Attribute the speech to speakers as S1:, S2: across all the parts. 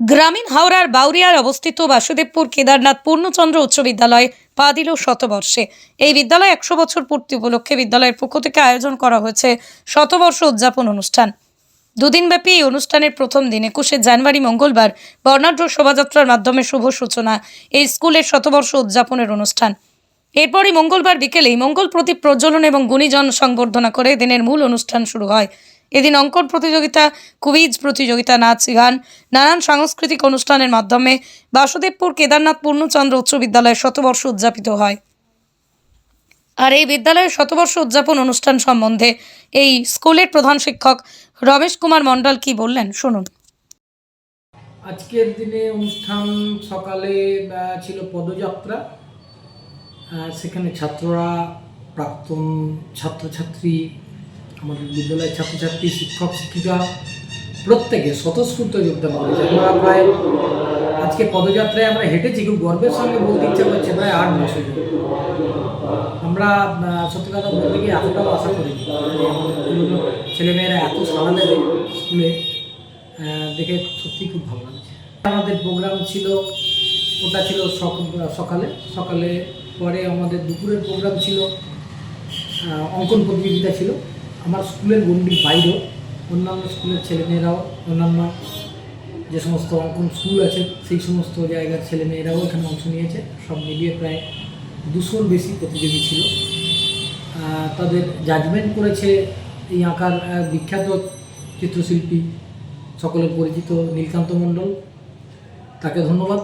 S1: গ্রামীণ হাওড়ার বাউরিয়ার অবস্থিত বাসুদেবপুর কেদারনাথ পূর্ণচন্দ্র উচ্চ বিদ্যালয় পা দিল শতবর্ষে। এই বিদ্যালয় একশো বছর পূর্তি উপলক্ষে বিদ্যালয়ের পক্ষ থেকে আয়োজন করা হয়েছে শতবর্ষ উদযাপন অনুষ্ঠান। দুদিনব্যাপী এই অনুষ্ঠানের প্রথম দিন, একুশে জানুয়ারি, মঙ্গলবার, বর্ণাঢ্য শোভাযাত্রার মাধ্যমে শুভ সূচনা, এই স্কুলের শতবর্ষ উদযাপনের অনুষ্ঠান। এরপরই মঙ্গলবার বিকেলেই মঙ্গল প্রদীপ প্রজ্বলন এবং গুণীজন সংবর্ধনা করে দিনের মূল অনুষ্ঠান শুরু হয়। এদিন অঙ্কন প্রতিযোগিতা, কুইজ প্রতিযোগিতা, নাচ, গান, নানান সাংস্কৃতিক অনুষ্ঠানের মাধ্যমে বাসুদেবপুর কেদারনাথ পূর্ণচন্দ্র উচ্চ বিদ্যালয়ের শতবর্ষ উদযাপিত হয়। আর এই বিদ্যালয়ের শতবর্ষ উদযাপন অনুষ্ঠান সম্বন্ধে এই স্কুলের প্রধান শিক্ষক রমেশ কুমার মণ্ডল কি বললেন, শুনুন।
S2: আজকের দিনে অনুষ্ঠান সকালে ছিল পদযাত্রা। সেখানে ছাত্ররা, প্রাক্তন ছাত্রছাত্রী আমাদের বিদ্যালয়ের ছাত্রছাত্রী, শিক্ষক, শিক্ষিকা, প্রত্যেকে স্বতঃস্ফূর্ত যোগদান করেছে। আমরা প্রায় আজকে পদযাত্রায় আমরা হেঁটেছি, খুব গর্বের সঙ্গে বলতে ইচ্ছা করছে, প্রায় আট মাসের আমরা সত্যি কথা বলতে গিয়ে এতটাও আশা পুরনো ছেলেমেয়েরা এত সাড়া দেবে স্কুলে দেখে সত্যি খুব ভালো লাগছে। আমাদের প্রোগ্রাম ছিল, ওটা ছিল সক- সকালে। সকালে পরে আমাদের দুপুরের প্রোগ্রাম ছিল অঙ্কন প্রতিযোগিতা ছিল। আমার স্কুলের গণ্ডির বাইরেও অন্যান্য স্কুলের ছেলেমেয়েরাও, অন্যান্য যে সমস্ত অঙ্কন স্কুল আছে, সেই সমস্ত জায়গার ছেলেমেয়েরাও এখানে অংশ নিয়েছে। সব মিলিয়ে প্রায় দুশোর বেশি প্রতিযোগী ছিল। তাদের জাজমেন্ট করেছে এই আঁকার বিখ্যাত চিত্রশিল্পী সকলের পরিচিত নীলকান্ত মণ্ডল। তাকে ধন্যবাদ।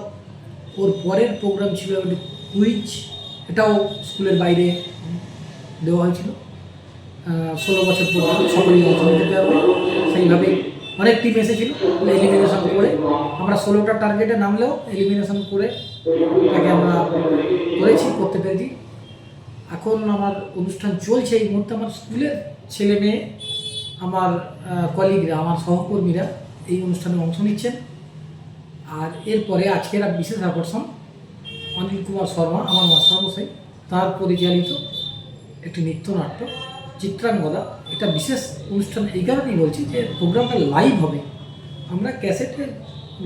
S2: ওর পরের প্রোগ্রাম ছিল একটি কুইজ এটাও স্কুলের বাইরে দেওয়া হয়েছিল। ষোলো বছর পর্যন্ত সকলেই অংশ নিতে পারবে সেইভাবেই অনেক টিম এসেছিল এলিমিনেশন করে। আমরা ষোলোটা টার্গেটে নামলেও এলিমিনেশন করে তাকে আমরা করেছি, করতে পেরেছি। এখন আমার অনুষ্ঠান চলছে এই মুহূর্তে। আমার স্কুলের ছেলে মেয়ে, আমার কলিগরা আমার সহকর্মীরা এই অনুষ্ঠানে অংশ নিচ্ছেন। আর এরপরে আজকের এক বিশেষ আকর্ষণ অনিল কুমার শর্মা, আমার মাস্টারমশাই, তার পরিচালিত একটি নৃত্যনাট্য চিত্রাঙ্গদা এটা বিশেষ অনুষ্ঠান এই কারণেই বলছি যে প্রোগ্রামটা লাইভ হবে। আমরা ক্যাসেটে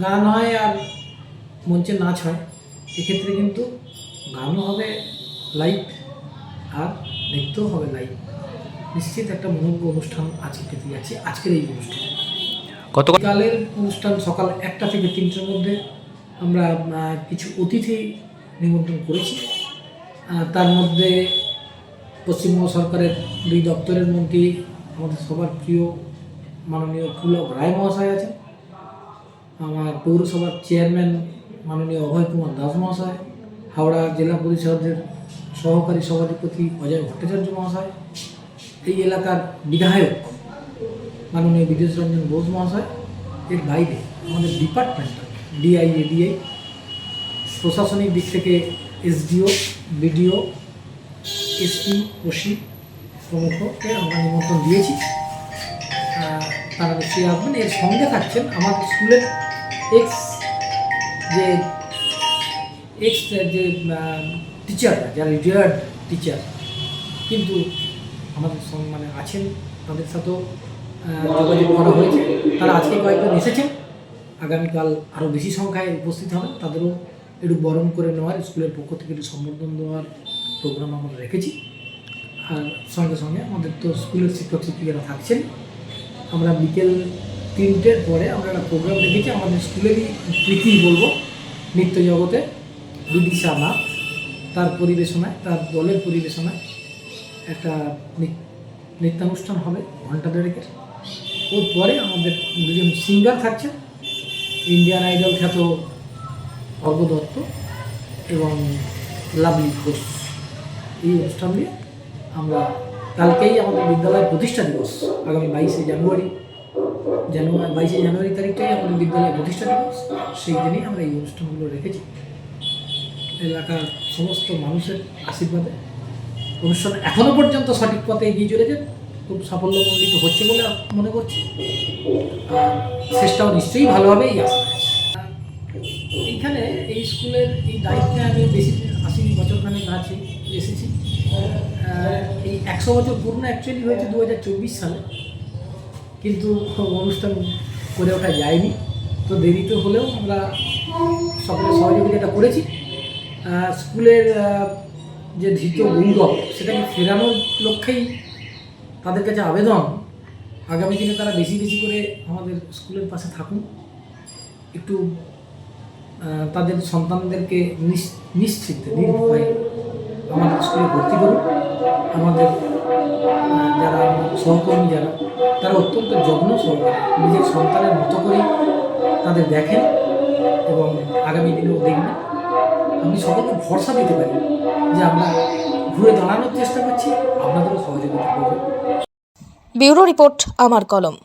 S2: গান হয় আর মঞ্চে নাচ হয়। এক্ষেত্রে কিন্তু গানও হবে লাইভ আর নৃত্যও হবে লাইভ নিশ্চিত একটা মনোজ্ঞ অনুষ্ঠান আজকে পেতে যাচ্ছে আজকের এই অনুষ্ঠান। গতকালের অনুষ্ঠান সকাল একটা থেকে তিনটের মধ্যে আমরা কিছু অতিথি নিমন্ত্রণ করেছি। তার মধ্যে পশ্চিমবঙ্গ সরকারের দুই দপ্তরের মন্ত্রী, আমাদের সবার প্রিয় মাননীয় পুলক রায় মহাশয় আছেন, আমার পৌরসভার চেয়ারম্যান মাননীয় অভয় কুমার দাস মহাশয়, হাওড়া জেলা পরিষদের সহকারী সভাধিপতি অজয় ভট্টাচার্য মহাশয়, এই এলাকার বিধায়ক মাননীয় বিদেশ রঞ্জন বোস মহাশয়, এর বাইরে আমাদের ডিপার্টমেন্ট ডিআই প্রশাসনিক দিক থেকে এসডিও বিডিও এসপি ওসি প্রমুখকে আমরা নিমন্ত্রণ দিয়েছি। তারা নিশ্চয়ই আসবেন। এর সঙ্গে থাকছেন আমাদের স্কুলের এক্স যে এক্স যে টিচাররা যারা রিটায়ার্ড টিচার কিন্তু আমাদের মানে আছেন, তাদের সাথেও যোগাযোগ করা হয়েছে। তারা আজকে কয়েকজন এসেছেন। আগামীকাল আরও বেশি সংখ্যায় উপস্থিত হবেন। তাদেরও একটু বরণ করে নেওয়ার, স্কুলের পক্ষ থেকে একটু সম্বোধন দেওয়ার প্রোগ্রাম আমরা রেখেছি। আর সঙ্গে সঙ্গে আমাদের তো স্কুলের শিক্ষক শিক্ষিকারা থাকছেন। আমরা বিকেল তিনটের পরে আমরা একটা প্রোগ্রাম রেখেছি। আমাদের স্কুলেরই প্রীতি বলব নৃত্য জগতে। বিদিশা নাথ তার পরিবেশনায়, তার দলের পরিবেশনায় একটা নৃত্যানুষ্ঠান হবে ঘণ্টা দেড়েকের। ওর পরে আমাদের দুজন সিঙ্গার থাকছেন। ইন্ডিয়ান আইডল খ্যাত অর্ঘ দত্ত এবং লাভলি ঘোষ। এই অনুষ্ঠান দিয়ে আমরা কালকেই আমাদের বিদ্যালয়ের প্রতিষ্ঠা দিবস, আগামী বাইশে জানুয়ারি। জানুয়ারি বাইশে জানুয়ারি তারিখটাই আমাদের বিদ্যালয়ের প্রতিষ্ঠা দিবস, সেই দিনেই আমরা এই অনুষ্ঠানগুলো রেখেছি। এলাকার সমস্ত মানুষের আশীর্বাদে অনুষ্ঠান এখনও পর্যন্ত সঠিক পথে এগিয়ে চলেছে, খুব সাফল্যমণ্ডিত হচ্ছে বলে মনে করছি। আর শেষটাও নিশ্চয়ই ভালো হবে এই এইখানে এই স্কুলের এই দায়িত্বে আমি বেশি আশি বছর একশো বছর পূর্ণ অ্যাকচুয়ালি হয়েছে দু হাজার চব্বিশ সালে। কিন্তু অনুষ্ঠান করে ওঠা যায়নি। তো দেরিতে হলেও আমরা সকলের সহযোগিতা করেছি। স্কুলের যে ধৃত গৌরব, সেটাকে ফেরানোর লক্ষ্যেই তাদের কাছে আবেদন। আগামী দিনে তারা বেশি বেশি করে আমাদের স্কুলের পাশে থাকুন। একটু তাদের সন্তানদেরকে নিশ- নিশ্চিত নির্ভয়ে আমাদের স্কুলে ভর্তি করুন। আমাদের যারা সহকর্মী যারা, তারা অত্যন্ত যত্ন সহকারে নিজের সন্তানের মতো করে তাদের দেখেন এবং আগামী দিনেও দেখবেন। আমি সকলকে ভরসা দিতে পারি যে আমরা ঘুরে দাঁড়ানোর চেষ্টা করছি, আপনাদেরও সহযোগিতা করবেন।
S1: ব্যুরো রিপোর্ট, আমার কলম।